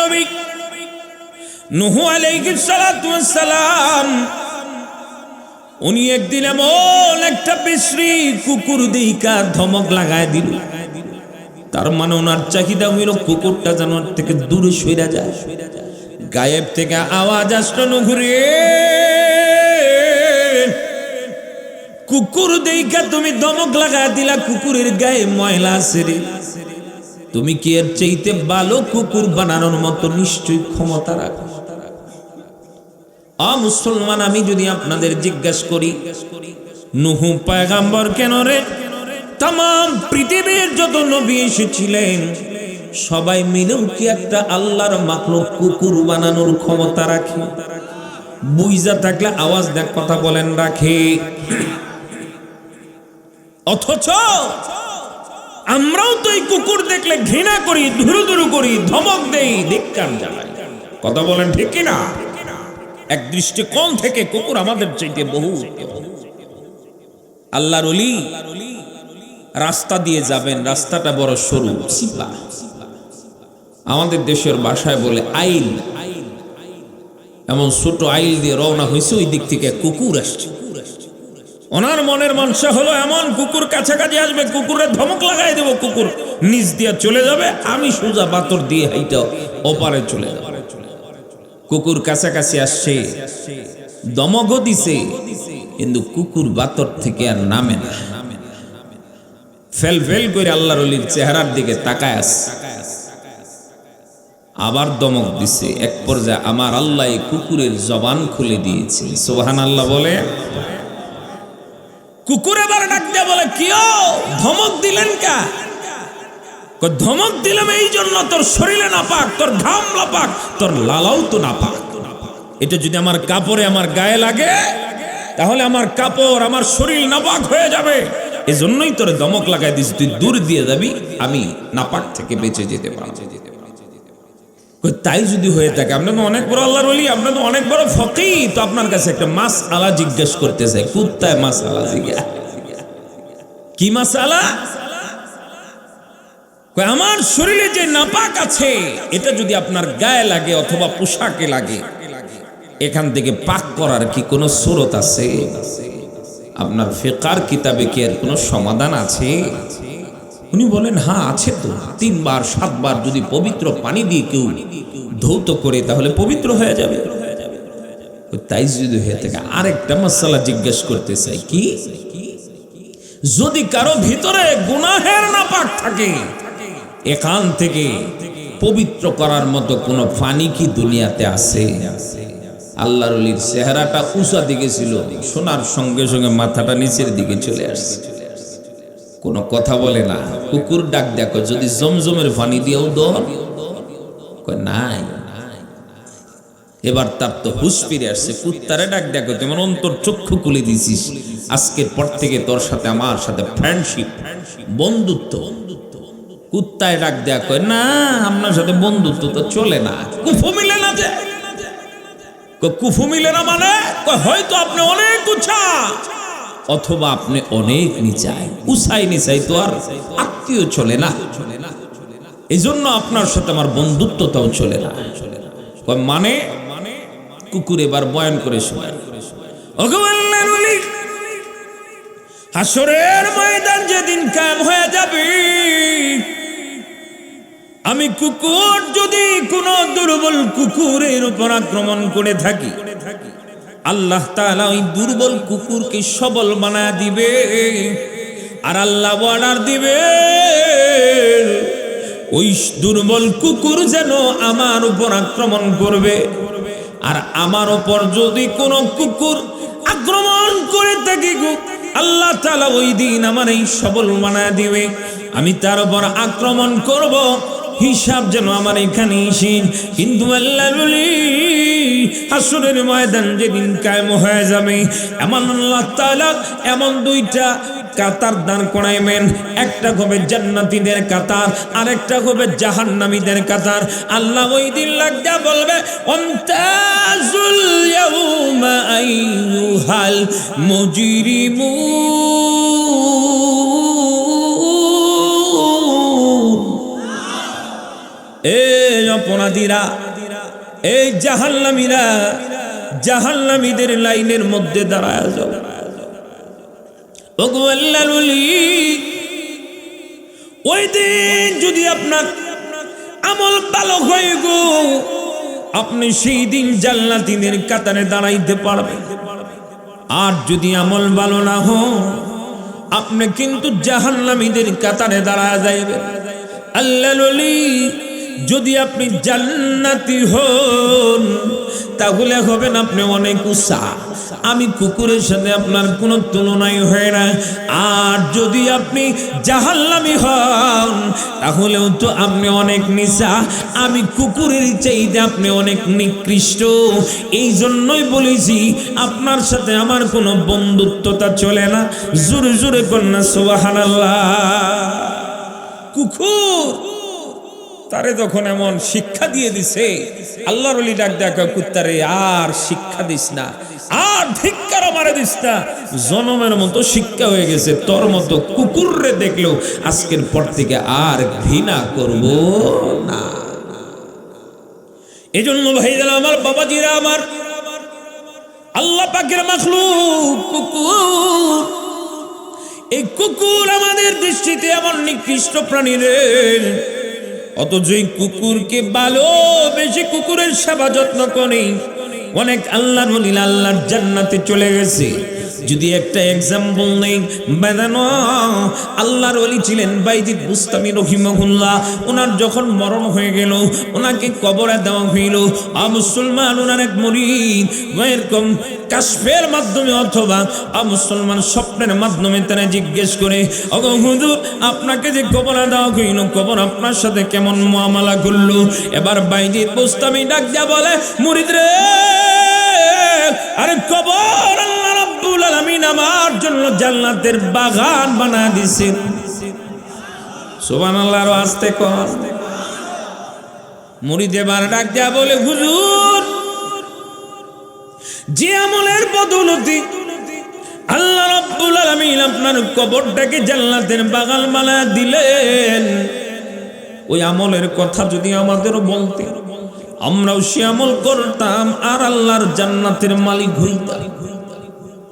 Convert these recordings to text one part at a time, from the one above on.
নবী। নুহু আলাইহিস সালাতু সালাম, উনি একদিন এমন একটা বিশ্রী কুকুর দিকা ধমক লাগায় দিল। তার মানে ওনার চাহিদা হইল কুকুরটা যেন থেকে দূরে সইরা যায়। গায়েব থেকে আওয়াজ আসলো নুঘুরে কুকুর দেখা তুমি দমক লাগায় দিলা, কুকুরের গায়ে ময়লা আছে রে। তুমি কি এর চাইতে ভালো কুকুর বানানোর মতো নিশ্চয়ই ক্ষমতা রাখো? আ মুসলমান, আমি যদি আপনাদের জিজ্ঞাসা করি, নুহু পায়গাম্বর কেন রে? তাম পৃথিবীর যত নবী এসেছিলেন, সবাই মিলেও কি একটা আল্লাহর মাকলুক কুকুর বানানোর ক্ষমতা রাখে? বুইজা থাকলে আওয়াজ দেখ, কথা বলেন রাখে। অথচ আমরাও তো এই কুকুর দেখলে ঘৃণা করি ধুরু ধুরু করি, ধমক দেই, ধিক্কার জানাই। কথা বলেন ঠিক কি না এক দৃষ্টিকোণ থেকে কুকুর আমাদের চাইতে বহু আল্লাহর অলি রাস্তা দিয়ে যাবেন, রাস্তাটা বড় সরু চিপা আমাদের দেশের ভাষায় বলে আইল। এমন ছোট আইল দিয়ে রওনা হয়েছে, ওই দিক থেকে কুকুর আসছে। ওনার মনের মনসা হলো এমন, কুকুর কাছাকাছি আসবে, কুকুরের ধমক লাগাই দেব, কুকুর নিচ দিয়ে চলে যাবে, আমি সোজা বাতর দিয়ে হাইটা ওপারে চলে যাব। কুকুর কাছাকাছি আসছে দমগও দিছে, কিন্তু কুকুর বাতর থেকে আর নামে না। ফেল ফেল করে আল্লাহর অলির চেহারার দিকে তাকায় আসছে আবার দমক দিছে, এক পর্যায়ে আমার আল্লাহ কুকুরের জবান খুলে দিয়েছে। সোহান আল্লাহ বলে কুকুর এবার ডাক দিয়ে বলে কিও ধমক দিলেন কা? ধমক দিলাম এই জন্য তোর শরীরে না পাক তোর ঘাম না পাক তোর লালাও তো না পাক এটা যদি আমার কাপড়ে আমার গায়ে লাগে, তাহলে আমার কাপড় আমার শরীর নাপাক হয়ে যাবে। এজন্যই তোর দমক লাগাই দিস তুই দূর দিয়ে যাবি, আমি নাপাক থেকে বেঁচে যেতে পারব। তাই যদি হয়ে থাকে আপনি তো অনেক বড় আল্লাহর ওলি আপনার তো অনেক বড় ফকি তো আপনার কাছে একটা মাস আলা জিজ্ঞেস করতে চাই কুত্তায় মাস আলা জিজ্ঞাসা? কি মাস আলা আমার শরীরে যে নাপাক আছে, এটা যদি আপনার গায়ে লাগে অথবা পোশাকে লাগে, এখান থেকে পাক করার কি কোনো সুরত আছে? আপনার ফেকার কিতাবে কি এর কোনো সমাধান আছে? উনি বলেন হ্যাঁ আছে তো। তিনবার, সাতবার যদি পবিত্র পানি দিয়ে কেউ ধৌত করে, তাহলে পবিত্র হয়ে যাবে। তাই যদি হয়ে থাকে আরেকটা মশালা জিজ্ঞেস করতে চাই কি? যদি কারও ভিতরে গুনাহের নাপাক থাকে, এখান থেকে পবিত্র করার মতো কোনো পানি কি দুনিয়াতে আছে? আল্লাহরুলির চেহারাটা উঁচা দিকে ছিল, সোনার সঙ্গে সঙ্গে মাথাটা নিচের দিকে চলে আসছে। কোনো কথা বলে না। কুকুর ডাক দেখো, যদি জমজমের পানি দিয়েও দর নাই। এবার তার তো হুশ ফিরে আসছে। কুত্তারে ডাক দেখো, তোমার অন্তর চক্ষু খুলে দিছিস আজকের পর থেকে তোর সাথে, আমার সাথে ফ্রেন্ডশিপ বন্ধুত্ব। কুত্তায় ডাক দেয়া কয়, না, আপনার সাথে বন্ধুত্ব তো চলে না। কুফু মিলে না যে। কুফু মিলে না মানে? হয়তো আপনি অনেক উঁচা অথবা আপনি অনেক নিচায় উসাই নিচাই তো আর আত্মীয় চলে না। এই জন্য আপনার সাথে আমার বন্ধুত্বটাও চলে না। মানে? কুকুর এবার বয়ান করে ওলি, হাসরের ময়দান যেদিন কায়েম হয়ে যাবে আমি কুকুর যদি কোন দুর্বল কুকুরের উপর আক্রমণ করে থাকি আল্লাহ তাআলা ওই দুর্বল কুকুরকে সবল বানায় দিবে আর আল্লাহ অর্ডার দিবে। ওই দুর্বল কুকুর যেন আমার উপর আক্রমণ করবে। আর আমার উপর যদি কোনো কুকুর আক্রমণ করে থাকি আল্লাহ তালা ওই দিন আমার এই সবল বানায় দিবে। আমি তার উপর আক্রমণ করব। হিসাব যেন আমার এখানে এসেন কিন্তু আল্লাহ বলি, হাসরের ময়দান যেদিন কায়েম হয়ে যাবে, এমন আল্লাহ তাআলা এমন দুইটা কাতার দান করাইবেন। একটা হবে জান্নাতীদের কাতার, আরেকটা হবে জাহান্নামীদের কাতার। আল্লাহ ওই দিন লাগা বলবে, অন্তাজুল ইয়াউমা আইয়ুহাল অপরাধীরা এই জাহান্নামীরা জাহান্নামীদের লাইনের মধ্যে দাঁড়ায় যাও ওই দিন যদি আপনার আমল ভালো হয়ে গো, আপনি সেই দিন জান্নাতীদের কাতারে দাঁড়াইতে পারবেন। আর যদি আমল ভালো না হো আপনি কিন্তু জাহান্নামীদের কাতারে দাঁড়ায় যাইবেন। আল্লাহ যদি আপনি জান্নাতি হন, তাহলে হবেন আপনি অনেক উৎসাহ আমি কুকুরের সাথে আপনার কোনো তুলনাই হয় না। আর যদি আপনি জাহাল্লামি হন, তাহলেও তো আপনি অনেক নিশা আমি কুকুরের চাইতে আপনি অনেক নিকৃষ্ট। এই জন্যই বলেছি, আপনার সাথে আমার কোনো বন্ধুত্বতা চলে না। জোরে জোরে কন্যা সোবাহান কুকুর! তারে যখন এমন শিক্ষা দিয়ে দিছে, আল্লাহর অলি ডাক দেখা কুত্তারে, আর শিক্ষা দিস না, আর ধিক্কার মারে দিস না। জনমের মতো শিক্ষা হয়ে গেছে, তোর মতো কুকুররে দেখলেও আজকের পর থেকে আর ঘৃণা করব না। এই জন্য ভাইজান আমার বাবাজিরা, আমার আল্লাহ পাকের মাখলুক কুকুর। এই কুকুর আমাদের দৃষ্টিতে এমন নিকৃষ্ট প্রাণী রে অথচ এই কুকুরকে ভালো বেশি কুকুরের সেবা যত্ন করে। অনেক আল্লাহ আল্লাহর জান্নাতে চলে গেছে। যদি একটা এক্সাম্পল নেই, বেদানো, আল্লাহর অলি ছিলেন বাইজিদ বুস্তামি রহিমহুল্লাহ। ওনার যখন মরণ হয়ে গেল, ওনাকে কবরে দেওয়া হইল। আ মুসলমান ওনার এক মরিদ এরকম কাশফের মাধ্যমে অথবা আ মুসলমান স্বপ্নের মাধ্যমে তারা জিজ্ঞেস করে অগো হুজুর, আপনাকে যে কবরে দেওয়া হইল, কবর আপনার সাথে কেমন মুআমালা করল? এবার বাইজিদ বুস্তামি ডাক দিয়া বলে, মুরিদ রে, আরে কবর রাব্বুল আলামিন আমার জন্য জান্নাতের বাগান বানা দিছেন কবরটাকে বাগান দিলেন, ওই আমলের কথা যদি আমাদেরও বলতে আমরাও সে আমল করতাম আর আল্লাহর জান্নাতের মালিক হইতাম।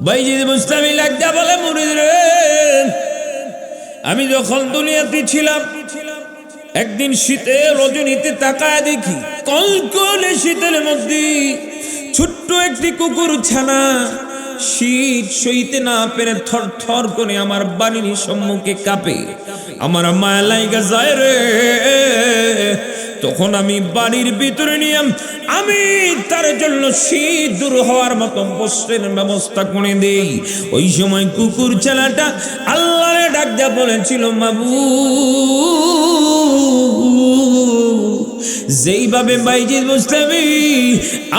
ভাই যদি বুঝতামি লাগজা বলে মুরিদ রে আমি যখন দুনিয়াতে ছিলাম, একদিন শীতে রজনীতে তাকায় দেখি, কলকলে শীতের মধ্যে ছোট্ট একটি কুকুর ছানা শীত সইতে না পেরে থর থর করে আমার বাড়ির সম্মুখে কাঁপে। আমার মায়া লাইগা যায় রে। তখন আমি বাড়ির ভিতরে নিয়ে আমি তার জন্য শীত দূর হওয়ার মতো বস্ত্রের ব্যবস্থা করে দেই। ওই সময় কুকুর ছেলাটা আল্লাহরে ডাক দেয়া বলেছিল বাবু যেইভাবে বাইজিদ মুস্তামি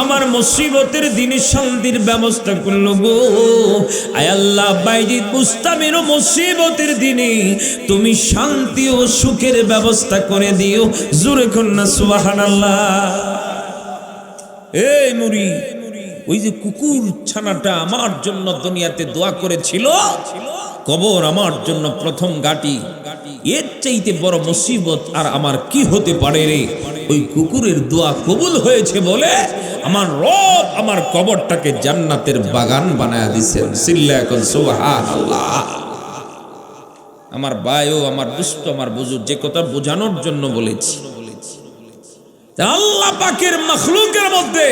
আমার মুসিবতের দিনে শান্তির ব্যবস্থা করল গো। আয় আল্লাহ, বাইজিদ মুস্তামির মুসিবতের দিনে তুমি শান্তি ও সুখের ব্যবস্থা করে দিও। জোরে কন্যা সুবাহান এই মুড়ি, ওই যে কুকুর ছানাটা আমার জন্য দুনিয়াতে দোয়া করেছিল, কবর আমার জন্য প্রথম গাটি এর চাইতে বড় মুসিবত আর আমার কি হতে পারে রে? ওই কুকুরের দোয়া কবুল হয়েছে বলে আমার রব আমার কবরটাকে জান্নাতের বাগান বানায় দিছেন। সিল্লা এখন সুবহানাল্লাহ। আমার বায়ু আমার দুষ্ট, আমার বুজুর যে কথা বোঝানোর জন্য বলেছি। আল্লাহ পাকের মখলুকের মধ্যে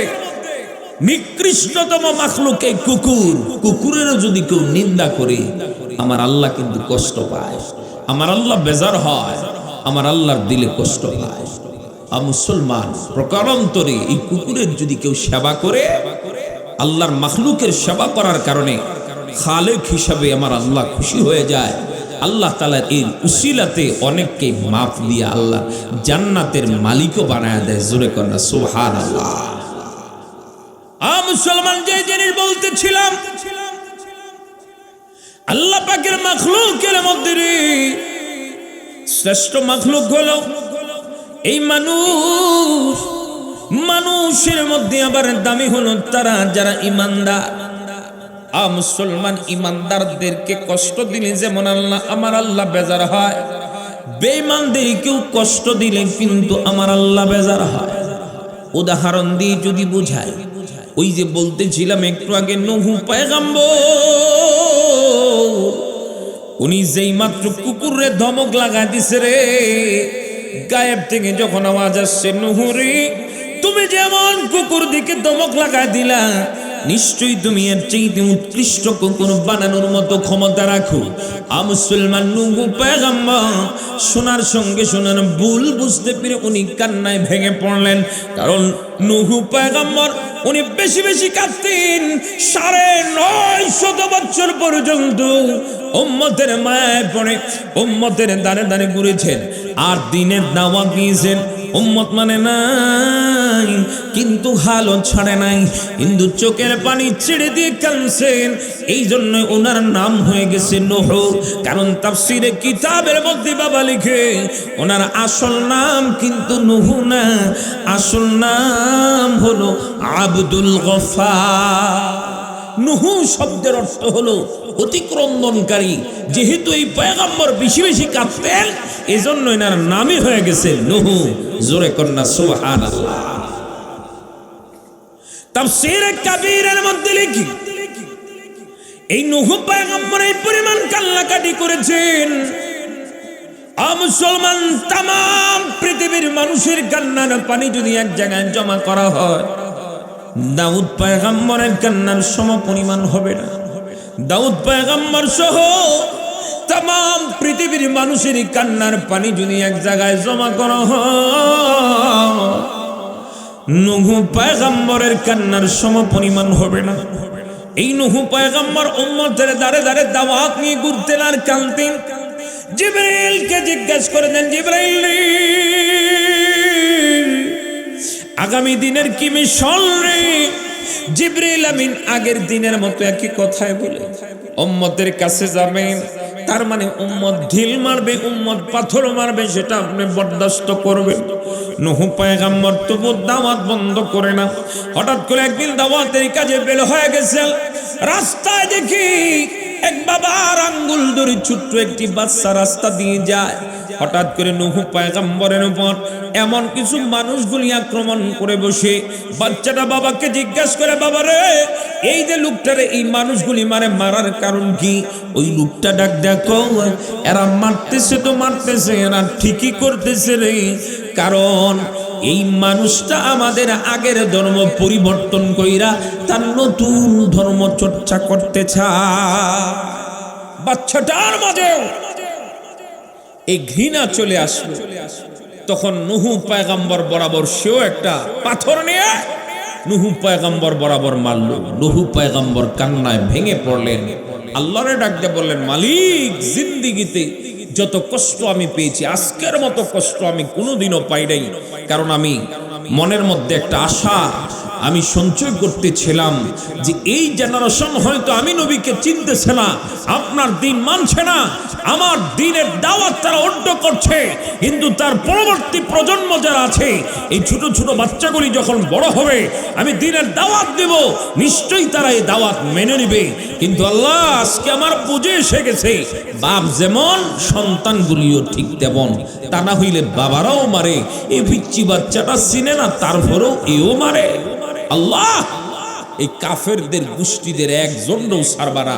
নিকৃষ্টতম মখলুক এই কুকুর। কুকুরেরও যদি কেউ নিন্দা করে, আমার আল্লাহ কিন্তু কষ্ট পায়। আমার আল্লাহ বেজার হয়, আমার আল্লাহর দিলে কষ্ট পায়। আর মুসলমান প্রকারান্তরে এই কুকুরের যদি কেউ সেবা করে, আল্লাহর মখলুকের সেবা করার কারণে খালেক হিসাবে আমার আল্লাহ খুশি হয়ে যায়। আল্লাহ তালার এই উসিলাতে অনেককে মাফ দিয়ে আল্লাহ জান্নাতের মালিকও বানায় দেয়, জোরে কন্যা সুহান আল্লাহ মুসলমান যে জিনিস বলতেছিলাম আল্লাহ পাকের মাখলুকের মধ্যে রে। শ্রেষ্ঠ মাখলুক হলো এই মানুষ। মানুষের মধ্যে আবার দামি হলো তারা যারা ইমানদার। আ, মুসলমান ইমানদারদেরকে কষ্ট দিলে যেমন আল্লাহ, আমার আল্লাহ বেজার হয়। বেঈমানদের কেউ কষ্ট দিলে কিন্তু আমার আল্লাহ বেজার হয়। উদাহরণ দিয়ে যদি বুঝায় ওই যে বলতেছিলাম একটু আগে, নহু পায়গাম্বর। উনি যেই মাত্র কুকুরে ধমক লাগাই দিছে রে, গায়েব থেকে যখন আওয়াজ আসছে, নুহুরি, তুমি যেমন কুকুর দিকে ধমক লাগাই দিলা, নিশ্চয়ই তুমি এর চাইতে উৎকৃষ্ট কুকুর বানানোর মতো ক্ষমতা রাখো। আ মুসলমান নুহু পেগাম্বর শোনার সঙ্গে শোনার ভুল বুঝতে পেরে উনি কান্নায় ভেঙে পড়লেন, কারণ নুহু পেগাম্বর উনি বেশি বেশি কাঁদতেন সাড়ে নয় শত বছর পর্যন্ত। উম্মতের মায়ায় পড়ে, উম্মতের দানে দানে ঘুরেছেন, আর দিনের দাওয়াত দিয়েছেন। উম্মত মানে নাই, কিন্তু হালও ছাড়ে নাই, কিন্তু চোখের পানি ছেড়ে দিয়ে কানছেন এই জন্য ওনার নাম হয়ে গেছে নোহ, কারণ তাফসিরে কিতাবের মধ্যে বাবা লিখে, ওনার আসল নাম কিন্তু নুহু না, আসল নাম হলো আব্দুল গফা নুহু শব্দের অর্থ হলো অতিক্রন্দনকারী। যেহেতু এই পয়গম্বর বেশি বেশি কাঁদতেন এই জন্য এনার নামই হয়ে গেছে নুহু, জোরে কন্যা লিখি, এই নুহু পয়গম্বর এই পরিমাণ কান্নাকাটি করেছেন। মুসলমান তাম পৃথিবীর মানুষের কান্নার পানি যদি এক জায়গায় জমা করা হয়, দাউদ পায়গাম্বরের কান্নার সম পরিমাণ হবে না। দাউদ পায়গাম্বর সহ তাম পৃথিবীর মানুষের কান্নার পানি যদি এক জায়গায় জমা করা নুহু পায়গাম্বরের কান্নার সম পরিমাণ হবে না। এই নুহু পায়গাম্বর উম্মতের দাঁড়ে দাঁড়ে দাওয়াত নিয়ে ঘুরতেন আর কানতেন জিব্রাইলকে জিজ্ঞেস করে দেন জিব্রাইল আগামী দিনের কি মিশন রে? জিব্রাইল আমিন আগের দিনের মতো একই কথায় বলে, উম্মতের কাছে যাবেন, তার মানে উম্মত ঢিল মারবে, উম্মত পাথর মারবে, সেটা আপনি বরদাস্ত করবেন। নহু পায়গাম্বর তবু দাওয়াত বন্ধ করে না। হঠাৎ করে একদিন দাওয়াতের কাজে বের হয়ে গেছে। রাস্তায় দেখি এক বাবার আঙ্গুল ধরে ছোট্ট একটি বাচ্চা রাস্তা দিয়ে যায়। হঠাৎ করে নহু পায়গাম্বরের উপর এমন কিছু মানুষগুলি আক্রমণ করে বসে, বাচ্চাটা বাবাকে জিজ্ঞাসা করে, বাবা রে, এই যে লোকটারে, এই মানুষগুলি মারে মারার কারণ কি? ওই লোকটা ডাক, দেখো, এরা মারতেছে তো মারতেছে, এরা ঠিকই করতেছে রে। কারণ এই মানুষটা আমাদের আগের ধর্ম পরিবর্তন কইরা তার নতুন ধর্ম চর্চা করতে চায়। বাচ্চাটার মাঝেও এই ঘৃণা চলে আসলো। তখন নুহু পায়গাম্বর বরাবর সেও একটা পাথর নিয়ে নুহু পায়গাম্বর বরাবর মারল। নুহু পায়গাম্বর কান্নায় ভেঙে পড়লেন। আল্লাহরে ডাক দিয়ে বললেন, মালিক, জিন্দিগিতে যত কষ্ট আমি পেয়েছি, আজকের মতো কষ্ট আমি কোনোদিনও পাই নাই। কারণ আমি মনের মধ্যে একটা আশা আমি সঞ্চয় করতেছিলাম যে এই জেনারেশন হয়তো আমি নবীকে চিনতেছে না, আপনার দিন মানছে না, আমার দিনের দাওয়াত তারা অড্ড করছে, কিন্তু তার পরবর্তী প্রজন্ম যারা আছে, এই ছোট ছোট বাচ্চাগুলি যখন বড় হবে, আমি দিনের দাওয়াত দেব, নিশ্চয়ই তারা এই দাওয়াত মেনে নেবে। কিন্তু আল্লাহ, আজকে আমার বুঝে এসে গেছে, বাপ যেমন সন্তানগুলিও ঠিক তেমন, তা না হইলে বাবারাও মারে এই পিচ্ছি বাচ্চাটা চিনে না, তারপরেও এও মারে। আল্লাহ, এই কাফেরদের গোষ্ঠীদের একজনও সারবারা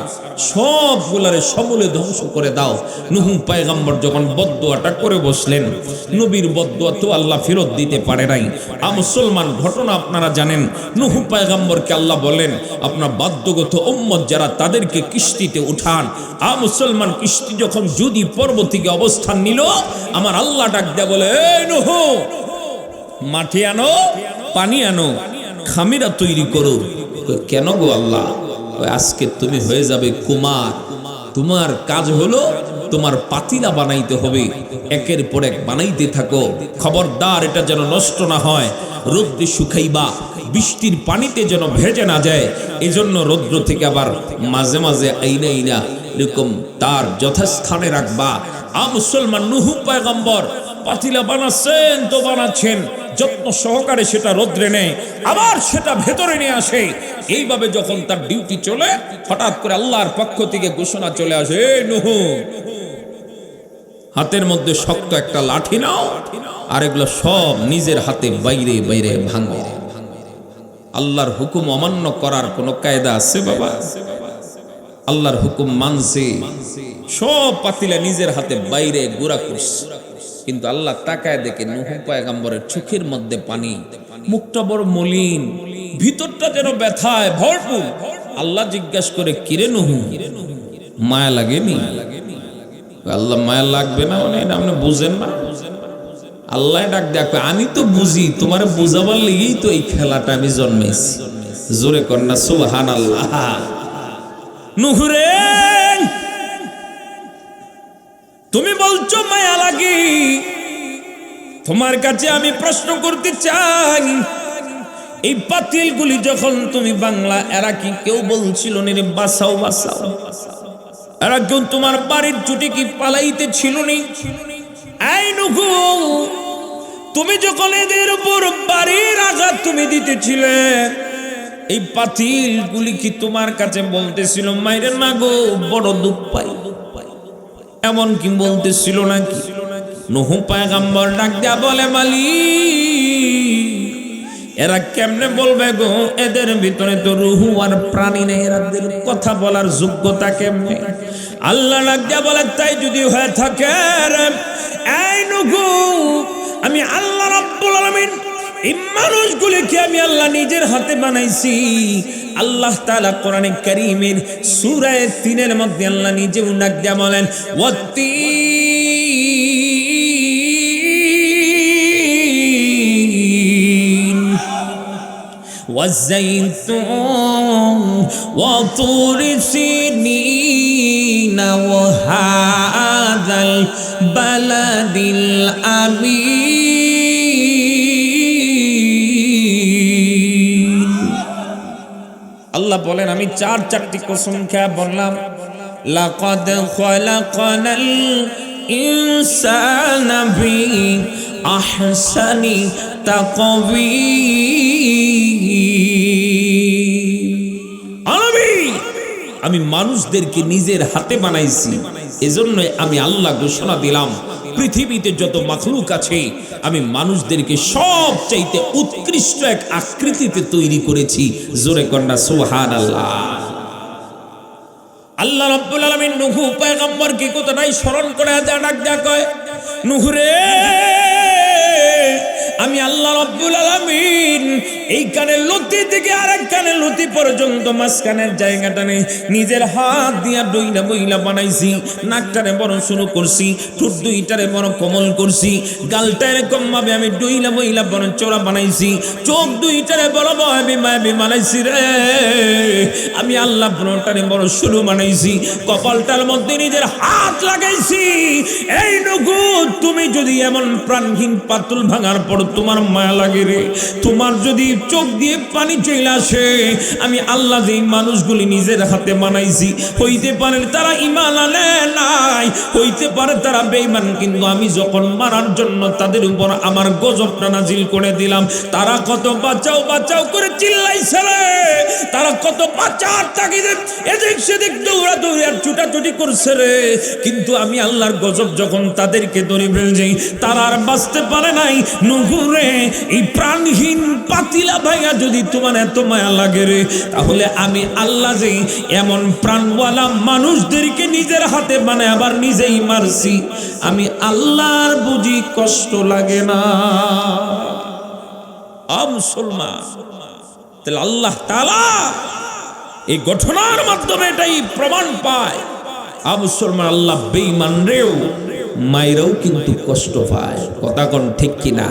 সবগুলারে সমূলে ধ্বংস করে দাও। নুহু পায়গাম্বর যখন বদুয়াটা করে বসলেন, নবীর বদুয়া তো আল্লাহ ফেরত দিতে পারে নাই। আ মুসলমান ঘটনা আপনারা জানেন, নুহু পায়গাম্বরকে আল্লাহ বলেন আপনার বাদ্যগত উম্মত যারা তাদেরকে কিস্তিতে উঠান, আ মুসলমান কিস্তি যখন যদি পর্বতিকে অবস্থান নিল, আমার আল্লাহ ডাক দেয়া বলে, এই নুহু মাটি আনো, পানি আনো খামিরা তৈরি করো। কেন গো আল্লাহ? আজকে তুমি হয়ে যাবে কুমার। তোমার কাজ হলো তোমার পাতিলা বানাইতে হবে। একের পর এক বানাইতে থাকো। খবরদার, এটা যেন নষ্ট না হয়। রোদ্রে শুকাইবা, বৃষ্টির পানিতে যেন ভেজে না যায়। এজন্য রৌদ্র থেকে আবার মাঝে মাঝে আইনা আইনা এরকম তার যথাস্থানে রাখবা। আ মুসলমান নুহু পয়গম্বর, পাতিলা বানাচ্ছেন তো বানাচ্ছেন। যত্ন সহকারে সেটা রোদ্রে নেয়, আবার সেটা ভেতরে নিয়ে আসে। এইভাবে যখন তার ডিউটি চলে, হঠাৎ করে আল্লাহর পক্ষ থেকে ঘোষণা চলে আসে "এই নুহু, হাতের মধ্যে শক্ত একটা লাঠি নাও, আর এগুলো সব নিজের হাতে বাইরে বাইরে ভাঙো। আল্লাহর হুকুম অমান্য করার কোনো কায়দা আছে বাবা? আল্লাহর হুকুম মানছে। সব পাতিলা নিজের হাতে বাইরে গুড়া করছে। কিন্তু আল্লাহ তাকায় দেখে নুহু পায়গাম্বরের চোখের মধ্যে পানি। মুখটা বড় মলিন, ভিতরটা যেন ব্যথায় ভরপুর। আল্লাহ জিজ্ঞাসা করে, কিরে নুহু, মায়া লাগেনি? আল্লাহ, মায়া লাগবে না মানে এটা আপনি বুঝেন না? আল্লাহ ডাক দেখো আমি তো বুঝি, তোমার বুঝাবার লেগেই তো এই খেলাটা আমি জন্মেছি। জোরে কন্যা সুবহান আল্লাহ নুহুরে তুমি বলছো মায়া লাগে। তোমার কাছে আমি প্রশ্ন করতে চাই। এই পাতিলগুলি যখন তুমি বাংলা, এরা কি কেউ বলছিল বাসাও বাসাও। এরা কেউ তোমার বাড়ির চুটি কি পালাইতে ছিল তুমি যখন এদের উপর বাড়ির আঘাত তুমি দিতেছিলে, এই পাতিলগুলি কি তোমার কাছে বলতেছিল? মাইরে না গো বড় দুঃখ পাই। এমন কি বলতে বলতেছিল নাকি? নহু পায়গাম্বর ডাক দিয়া বলে মালি এরা কেমনে বলবে গো? এদের ভিতরে তো রুহু আর প্রাণী নেই এরাদের কথা বলার যোগ্যতা কেমনে? আল্লাহ ডাক দিয়া বলে, তাই যদি হয়ে থাকে আমি আল্লাহ রাব্বুল আলামিন এই মানুষগুলিকে আমি আল্লাহ নিজের হাতে বানাইছি আল্লাহ তাআলা কোরআনে কারীমের সূরা তিনের মধ্যে আল্লাহ নিজে উনাক দিয়া বলেন ওয়াত্তিন والزيتون وطور سنين وهذا البلد الأمين বলেন, আমি চার, চারটি কসম খেয়া বললাম, লাকাদ খলাকনাল ইনসানা ফি আহসানি তাকবি আমি আমি মানুষদেরকে নিজের হাতে বানাইছি এজন্য আমি আল্লাহ ঘোষণা দিলাম পৃথিবীতে যত মাখলুক আছে, আমি মানুষদেরকে সব চাইতে উৎকৃষ্ট এক আকৃতিতে তৈরি করেছি। জোরে কন্যা সোহান আল্লাহ আল্লাহ রাব্বুল আলামিন নুহু পয়গম্বরকে কতটাই স্মরণ করে যা ডাক কয় নুহুরে আমি আল্লাহ রাব্বুল আলামিন এই কানের লতি থেকে আরেক কানের লতি পর্যন্ত মাঝখানের জায়গাটা নেই। নিজের হাত দিয়া ডইলা বইলা বানাইছি, নাকটারে বড় শুরু করছি, ঠোঁট দুইটারে বড় কোমল করছি গালটা এরকম ভাবে আমি ডইলা বইলা বড় চোরা বানাইছি, চোখ দুইটারে বড় ভাবে মায়াবি বানাইছি রে। আমি আল্লাহ বড়টারে বড় শুরু বানাইছি, কপালটার মধ্যে নিজের হাত লাগাইছি। এই নগু, তুমি যদি এমন প্রাণহীন পাতুল ভাঙার পর তোমার মায়া লাগে রে, তোমার যদি চোখ দিয়ে পানি চলে আসে। আমি আল্লাহ যে মানুষগুলি নিজের হাতে বানাইছি, হইতে পারে তারা ইমান আনে নাই, হইতে পারে তারা বেঈমান, কিন্তু আমি যখন মারার জন্য তাদের উপর আমার গজবটা নাজিল করে দিলাম, তারা কত বাঁচাও বাঁচাও করে চিল্লাইছে তারা কত বাঁচার তাগিদে এদিক সেদিক দৌড়া দৌড়ে আর ছুটাছুটি করছে রে। কিন্তু আমি আল্লাহর গজব যখন তাদেরকে ধরে ফেলছি, তারা আর বাঁচতে পারে নাই। নুহুরে এই প্রাণহীন পাতিলা ভাইয়া যদি তোমার এত মায়া লাগে রে, তাহলে আমি আল্লাহ যে এমন প্রাণওয়ালা মানুষদেরকে নিজের হাতে বানায় আবার নিজেই মারছি। আমি আল্লাহর বুঝি কষ্ট লাগে না। তাহলে আল্লাহ তালা এই ঘটনার মাধ্যমে এটাই প্রমাণ পায়। মুসলমান, আল্লাহ বেঈমান রেও, মায়েরাও কিন্তু কষ্ট পায়। কথা কোন ঠিক কিনা?